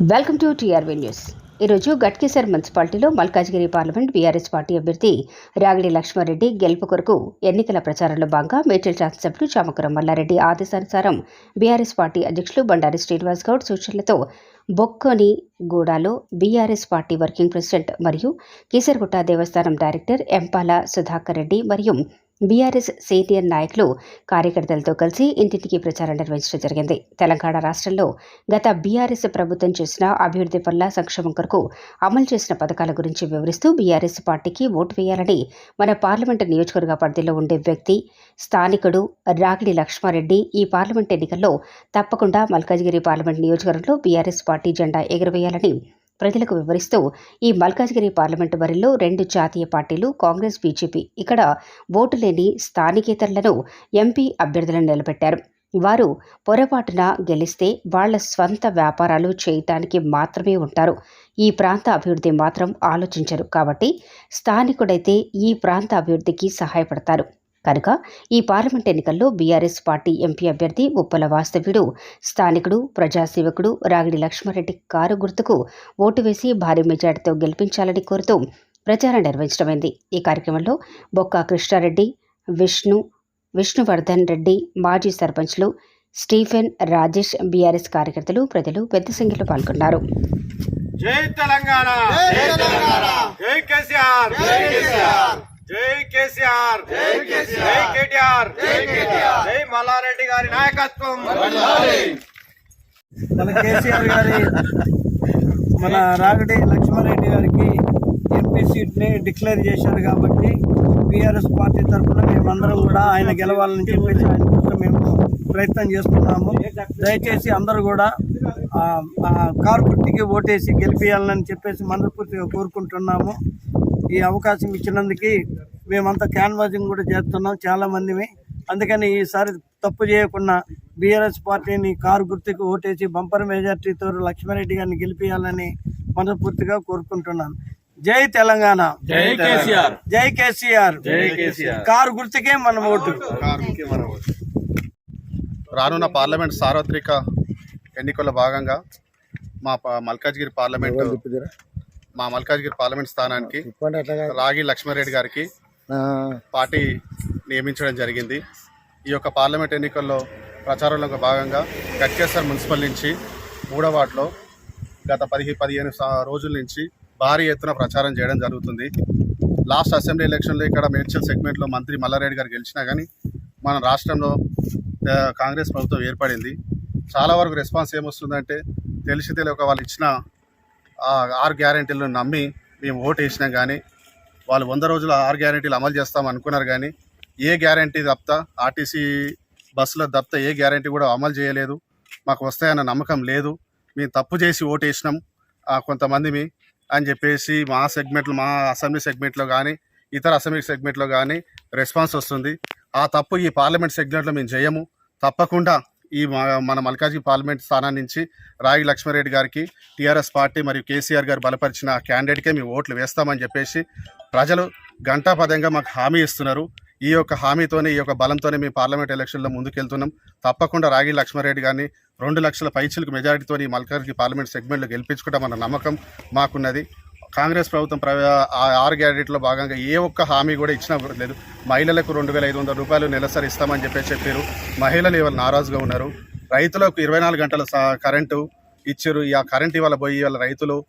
Welcome to TRV news. ఈరోజు గట్కేసర్ మున్సిపాలిటీలో Malkajgiri parliament BRS party అభ్యర్థి రాగిడి లక్ష్మారెడ్డి గెలుపు కొరకు ఎన్నికల ప్రచారంలో భాగంగా మేడ్చల్ శాసనసభ్యులు చామకురం మల్లారెడ్డి ఆదేశానుసారం బీఆర్ఎస్ పార్టీ అధ్యక్షులు బండారి శ్రీనివాస్ గౌడ్ సూచనలతో బొక్కోని గూడాలో బీఆర్ఎస్ పార్టీ వర్కింగ్ ప్రెసిడెంట్ మరియు కీసరగుట్ట దేవస్థానం డైరెక్టర్ ఎంపాల సుధాకర్ రెడ్డి మరియు బీఆర్ఎస్ సీనియర్ నాయకులు కార్యకర్తలతో కలిసి ఇంటింటికి ప్రచారం నిర్వహించడం జరిగింది. తెలంగాణ రాష్ట్రంలో గత బీఆర్ఎస్ ప్రభుత్వం చేసిన అభివృద్ధి పనుల సంక్షేమం కొరకు అమలు చేసిన పథకాల గురించి వివరిస్తూ బీఆర్ఎస్ పార్టీకి ఓటు వేయాలని మన పార్లమెంటు నియోజకవర్గ పరిధిలో ఉండే వ్యక్తి స్థానికుడు రాగిడి లక్ష్మారెడ్డి ఈ పార్లమెంట్ ఎన్నికల్లో తప్పకుండా మల్కాజ్గిరి పార్లమెంట్ నియోజకవర్గంలో బీఆర్ఎస్ పార్టీ జెండా ఎగురవేయాలని ప్రజలకు వివరిస్తూ ఈ మల్కాజ్గిరి పార్లమెంటు బరిలో రెండు జాతీయ పార్టీలు కాంగ్రెస్ బీజేపీ ఇక్కడ ఓటు లేని స్థానికేతరులను ఎంపీ అభ్యర్థులను నిలబెట్టారు. వారు పొరపాటున గెలిస్తే వాళ్ళ స్వంత వ్యాపారాలు చేయటానికి మాత్రమే ఉంటారు. ఈ ప్రాంత అభివృద్ధి మాత్రం ఆలోచించరు కాబట్టి స్థానికుడైతే ఈ ప్రాంత అభివృద్ధికి సహాయపడతారు. కనుక ఈ పార్లమెంట్ ఎన్నికల్లో బీఆర్ఎస్ పార్టీ ఎంపీ అభ్యర్థి ఉప్పల వాస్తవ్యుడు స్థానికుడు ప్రజాసేవకుడు రాగిడి లక్ష్మారెడ్డి కారు గుర్తుకు ఓటు వేసి భారీ మెజార్టీతో గెలిపించాలని కోరుతూ ప్రచారం నిర్వహించడమైంది. ఈ కార్యక్రమంలో బొక్క కృష్ణారెడ్డి విష్ణు విష్ణువర్ధన్ రెడ్డి మాజీ సర్పంచ్లు స్టీఫెన్ రాజేష్ బీఆర్ఎస్ కార్యకర్తలు ప్రజలు పెద్ద సంఖ్యలో పాల్గొన్నారు. జై తెలంగాణ! జై కేసీఆర్! జై కేసీఆర్! జై కేసీఆర్. జై కేసీఆర్. జై కేటీఆర్. జై కేటీఆర్. జై మల్లారెడ్డి గారి నాయకత్వం. మన కేసీఆర్ గారి మన రాగడి లక్ష్మారెడ్డి గారికి ఎంపీ సీట్ని డిక్లేర్ చేశారు కాబట్టి బీఆర్ఎస్ పార్టీ తరఫున మేమందరం కూడా ఆయన గెలవాలని చెప్పేసి ఆయన కోసం మేము ప్రయత్నం చేస్తున్నాము. దయచేసి అందరూ కూడా ఆ, ఆ కారు గుర్తికి ఓటేసి గెలిపించాలని చెప్పేసి మనస్ఫూర్తిగా కోరుకుంటున్నాము. ఈ అవకాశం ఇచ్చినందుకు మేమంతా క్యాన్వాసింగ్ కూడా చేస్తున్నాం చాలా మందిమి. అందుకని ఈసారి తప్పు చేయకుండా బీఆర్ఎస్ పార్టీని కారు గుర్తుకు ఓటేసి బంపర్ మెజార్టీతో లక్ష్మారెడ్డి గారిని గెలిపించాలని మనస్ఫూర్తిగా కోరుకుంటున్నాను. జై తెలంగాణ. జై కేసీఆర్. జై కేసీఆర్. జై కేసీఆర్. కారు గుర్తుకే మన ఓటు. రానున్న పార్లమెంట్ సార్వత్రిక ఎన్నికల్లో భాగంగా మా ప- మల్కాజ్గిరి పార్లమెంట్ మా మల్కాజ్గిరి పార్లమెంట్ స్థానానికి రాగి లక్ష్మారెడ్డి గారికి పార్టీ నియమించడం జరిగింది. ఈ యొక్క పార్లమెంట్ ఎన్నికల్లో ప్రచారంలో భాగంగా గట్కేసర్ మున్సిపల్ నుంచి మూడో వార్డులో గత పదిహేను పదిహేను రోజుల నుంచి భారీ ఎత్తున ప్రచారం చేయడం జరుగుతుంది. లాస్ట్ అసెంబ్లీ ఎలక్షన్లో ఇక్కడ మేడ్చల్ సెగ్మెంట్లో మంత్రి మల్లారెడ్డి గారు గెలిచినా కానీ మన రాష్ట్రంలో కాంగ్రెస్ ప్రభుత్వం ఏర్పడింది. చాలా వరకు రెస్పాన్స్ ఏమొస్తుందంటే తెలిసి తెలియక వాళ్ళు ఇచ్చిన ఆరు గ్యారెంటీలను నమ్మి మేము ఓటు వేసినాం కానీ వాళ్ళు వంద రోజులు ఆరు గ్యారెంటీలు అమలు చేస్తాం అనుకున్నారు కానీ ఏ గ్యారెంటీ తప్ప ఆర్టీసీ బస్సుల తప్ప ఏ గ్యారెంటీ కూడా అమలు చేయలేదు. మాకు వస్తాయన్న నమ్మకం లేదు. మేము తప్పు చేసి ఓటు వేసినాం కొంతమంది మీ అని చెప్పేసి మా సెగ్మెంట్లు మా అసెంబ్లీ సెగ్మెంట్లో కానీ ఇతర అసెంబ్లీ సెగ్మెంట్లో కానీ రెస్పాన్స్ వస్తుంది. ఆ తప్పు ఈ పార్లమెంట్ సెగ్మెంట్లో మేము చేయము. తప్పకుండా ఈ మా- మన మల్కాజీ పార్లమెంట్ స్థానం నుంచి రాగి లక్ష్మారెడ్డి గారికి టీఆర్ఎస్ పార్టీ మరియు కేసీఆర్ గారు బలపరిచిన క్యాండిడేట్కే మేము ఓట్లు వేస్తామని చెప్పేసి ప్రజలు గంటాపదంగా మాకు హామీ ఇస్తున్నారు. ఈ యొక్క హామీతోనే ఈ యొక్క బలంతోనే మేము పార్లమెంట్ ఎలక్షన్లో ముందుకెళ్తున్నాం. తప్పకుండా రాగి లక్ష్మారెడ్డి గారిని రెండు లక్షల పైచిలకు మెజారిటీతో ఈ మల్కాజ్గిరి పార్లమెంట్ సెగ్మెంట్లో గెలిపించుకుంటామన్న నమ్మకం మాకున్నది. కాంగ్రెస్ ప్రభుత్వం ప్ర ఆరు గ్యారెంటీలో భాగంగా ఏ ఒక్క హామీ కూడా ఇచ్చినా లేదు. మహిళలకు రెండు వేల ఐదు వందల రూపాయలు నెలసరి ఇస్తామని చెప్పేసి చెప్పారు. మహిళలు ఇవాళ నారాజుగా ఉన్నారు. రైతులకు ఇరవై నాలుగు గంటల కరెంటు ఇచ్చారు. ఆ కరెంట్ ఇవాళ పోయి ఇవాళ రైతులు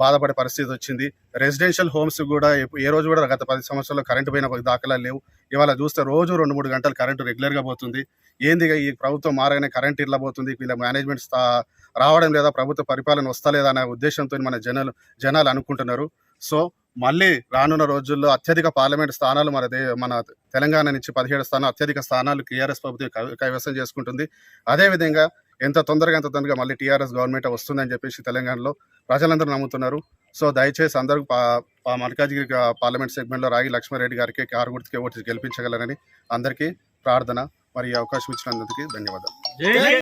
బాధపడే పరిస్థితి వచ్చింది. రెసిడెన్షియల్ హోమ్స్ కూడా ఏ రోజు కూడా గత పది సంవత్సరాల్లో కరెంటు పోయిన దాఖలాలు లేవు. ఇవాళ చూస్తే రోజు రెండు మూడు గంటలు కరెంటు రెగ్యులర్గా పోతుంది. ఏందిగా ఈ ప్రభుత్వం మారగానే కరెంట్ ఇట్లా పోతుంది వీళ్ళ మేనేజ్మెంట్ రావడం లేదా ప్రభుత్వ పరిపాలన వస్తలేదా అనే ఉద్దేశంతో మన జనాలు జనాలు అనుకుంటున్నారు. సో మళ్ళీ రానున్న రోజుల్లో అత్యధిక పార్లమెంట్ స్థానాలు మన మన తెలంగాణ నుంచి పదిహేడు స్థానాలు అత్యధిక స్థానాలు టీఆర్ఎస్ ప్రభుత్వం కైవసం చేసుకుంటుంది. అదేవిధంగా ఎంత తొందరగా ఎంత తొందరగా మళ్ళీ టీఆర్ఎస్ గవర్నమెంట్ వస్తుందని చెప్పేసి తెలంగాణలో ప్రజలందరూ నమ్ముతున్నారు. సో దయచేసి అందరూ పా మల్కాజ్గిరి పార్లమెంట్ సెగ్మెంట్లో రాగి లక్ష్మారెడ్డి గారికి కారు గుర్తుకే ఓటు గెలిపించగలరని అందరికీ ప్రార్థన మరి అవకాశం ఇచ్చినందుకు ధన్యవాదాలు.